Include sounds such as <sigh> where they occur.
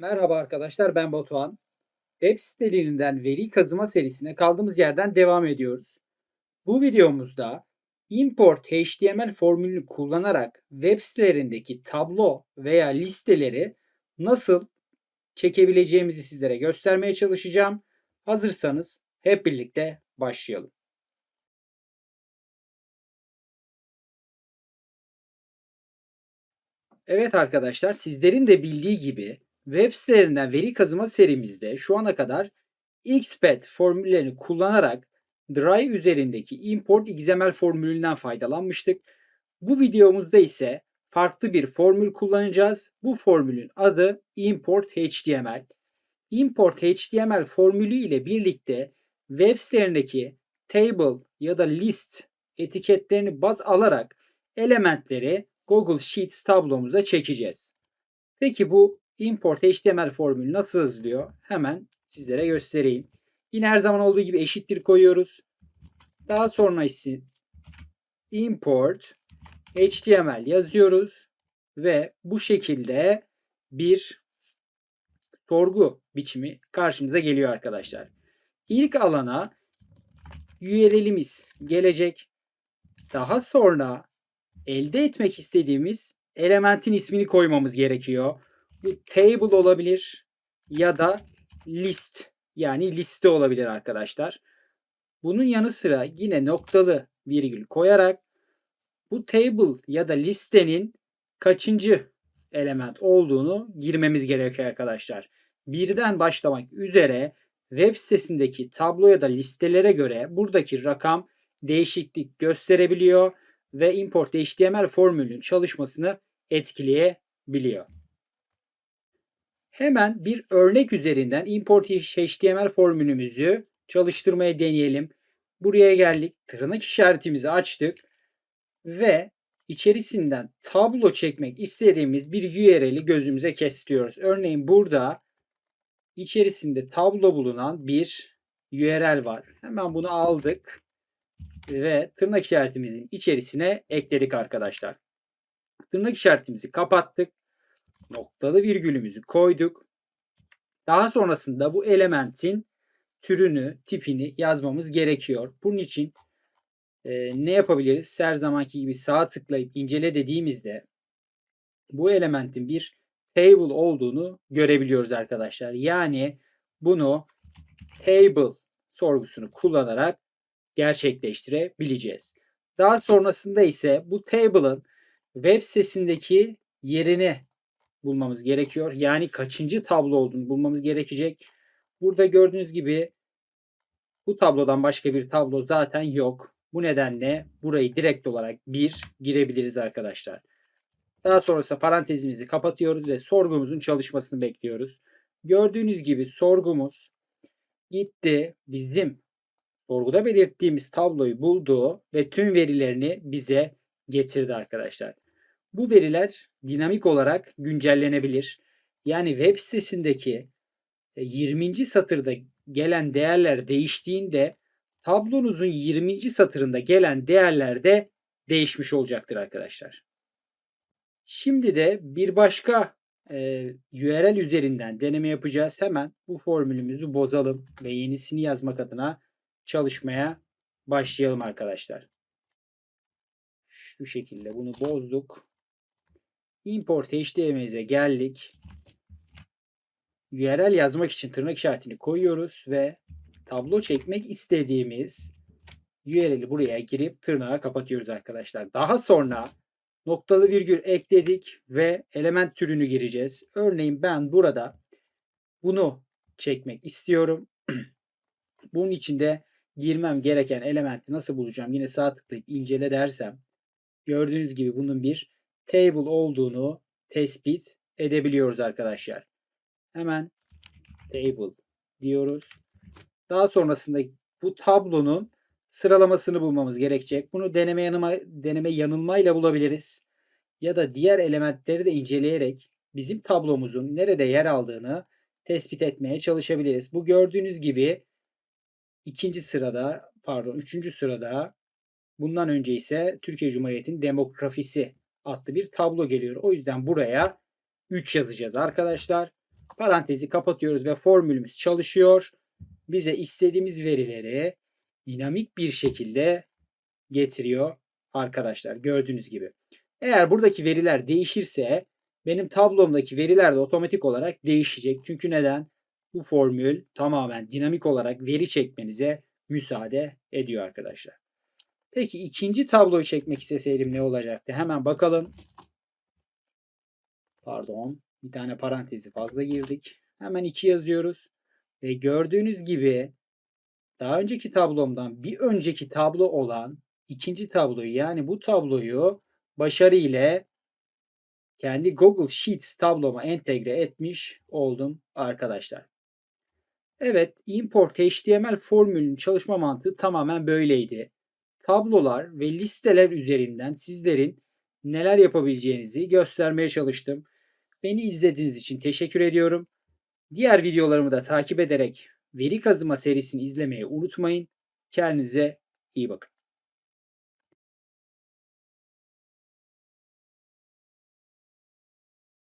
Merhaba arkadaşlar ben Batuhan. Web sitelerinden veri kazıma serisine kaldığımız yerden devam ediyoruz. Bu videomuzda import HTML formülünü kullanarak web sitelerindeki tablo veya listeleri nasıl çekebileceğimizi sizlere göstermeye çalışacağım. Hazırsanız hep birlikte başlayalım. Evet arkadaşlar sizlerin de bildiği gibi web sitelerinden veri kazıma serimizde şu ana kadar XPath formüllerini kullanarak Drive üzerindeki import XML formülünden faydalanmıştık. Bu videomuzda ise farklı bir formül kullanacağız. Bu formülün adı import HTML. Import HTML formülü ile birlikte web sitelerindeki table ya da list etiketlerini baz alarak elementleri Google Sheets tablomuza çekeceğiz. Peki bu import HTML formülü nasıl yazılıyor? Hemen sizlere göstereyim. Yine her zaman olduğu gibi eşittir koyuyoruz. Daha sonra ise import HTML yazıyoruz ve bu şekilde bir sorgu biçimi karşımıza geliyor arkadaşlar. İlk alana URL'imiz gelecek. Daha sonra elde etmek istediğimiz elementin ismini koymamız gerekiyor. Bu table olabilir ya da list yani liste olabilir arkadaşlar. Bunun yanı sıra yine noktalı virgül koyarak bu table ya da listenin kaçıncı element olduğunu girmemiz gerekiyor arkadaşlar. Birden başlamak üzere web sitesindeki tablo ya da listelere göre buradaki rakam değişiklik gösterebiliyor ve import HTML formülünün çalışmasını etkileyebiliyor. Hemen bir örnek üzerinden import HTML formülümüzü çalıştırmaya deneyelim. Buraya geldik. Tırnak işaretimizi açtık. Ve içerisinden tablo çekmek istediğimiz bir URL'i gözümüze kestiriyoruz. Örneğin burada içerisinde tablo bulunan bir URL var. Hemen bunu aldık ve tırnak işaretimizin içerisine ekledik arkadaşlar. Tırnak işaretimizi kapattık. Noktalı virgülümüzü koyduk. Daha sonrasında bu elementin türünü, tipini yazmamız gerekiyor. Bunun için e, ne yapabiliriz? Her zamanki gibi sağ tıklayıp incele dediğimizde bu elementin bir table olduğunu görebiliyoruz arkadaşlar. Yani bunu table sorgusunu kullanarak gerçekleştirebileceğiz. Daha sonrasında ise bu table'ın web sitesindeki yerini bulmamız gerekiyor. Yani kaçıncı tablo olduğunu bulmamız gerekecek. Burada gördüğünüz gibi bu tablodan başka bir tablo zaten yok. Bu nedenle burayı direkt olarak 1 girebiliriz arkadaşlar. Daha sonrasında parantezimizi kapatıyoruz ve sorgumuzun çalışmasını bekliyoruz. Gördüğünüz gibi sorgumuz gitti bizim sorguda belirttiğimiz tabloyu buldu ve tüm verilerini bize getirdi arkadaşlar. Bu veriler dinamik olarak güncellenebilir. Yani web sitesindeki 20. E, satırda gelen değerler değiştiğinde tablonuzun 20. satırında gelen değerler de değişmiş olacaktır arkadaşlar. Şimdi de bir başka e, URL üzerinden deneme yapacağız. Hemen bu formülümüzü bozalım ve yenisini yazmak adına çalışmaya başlayalım arkadaşlar. Şu şekilde bunu bozduk. Import HTML'e geldik. URL yazmak için tırnak işaretini koyuyoruz ve tablo çekmek istediğimiz URL'i buraya girip tırnağı kapatıyoruz arkadaşlar. Daha sonra noktalı virgül ekledik ve element türünü gireceğiz. Örneğin ben burada bunu çekmek istiyorum. <clears throat> Bunun için de girmem gereken elementi nasıl bulacağım? Yine sağ tıklayıp incele dersem gördüğünüz gibi bunun bir table olduğunu tespit edebiliyoruz arkadaşlar. Hemen table diyoruz. Daha sonrasında bu tablonun sıralamasını bulmamız gerekecek. Bunu deneme yanılma, deneme yanılmayla bulabiliriz. Ya da diğer elementleri de inceleyerek bizim tablomuzun nerede yer aldığını tespit etmeye çalışabiliriz. Bu gördüğünüz gibi ikinci sırada pardon üçüncü sırada bundan önce ise Türkiye Cumhuriyeti'nin demografisi adlı bir tablo geliyor. O yüzden buraya 3 yazacağız arkadaşlar. Parantezi kapatıyoruz ve formülümüz çalışıyor. Bize istediğimiz verileri dinamik bir şekilde getiriyor arkadaşlar. Gördüğünüz gibi. Eğer buradaki veriler değişirse benim tablomdaki veriler de otomatik olarak değişecek. Çünkü neden? Bu formül tamamen dinamik olarak veri çekmenize müsaade ediyor arkadaşlar. Peki ikinci tabloyu çekmek isteseydim ne olacaktı? Hemen bakalım. Pardon. Bir tane parantezi fazla girdik. Hemen 2 yazıyoruz. Ve gördüğünüz gibi daha önceki tablomdan bir önceki tablo olan ikinci tabloyu yani bu tabloyu başarı ile kendi Google Sheets tabloma entegre etmiş oldum arkadaşlar. Evet, import HTML formülünün çalışma mantığı tamamen böyleydi. Tablolar ve listeler üzerinden sizlerin neler yapabileceğinizi göstermeye çalıştım. Beni izlediğiniz için teşekkür ediyorum. Diğer videolarımı da takip ederek veri kazıma serisini izlemeyi unutmayın. Kendinize iyi bakın.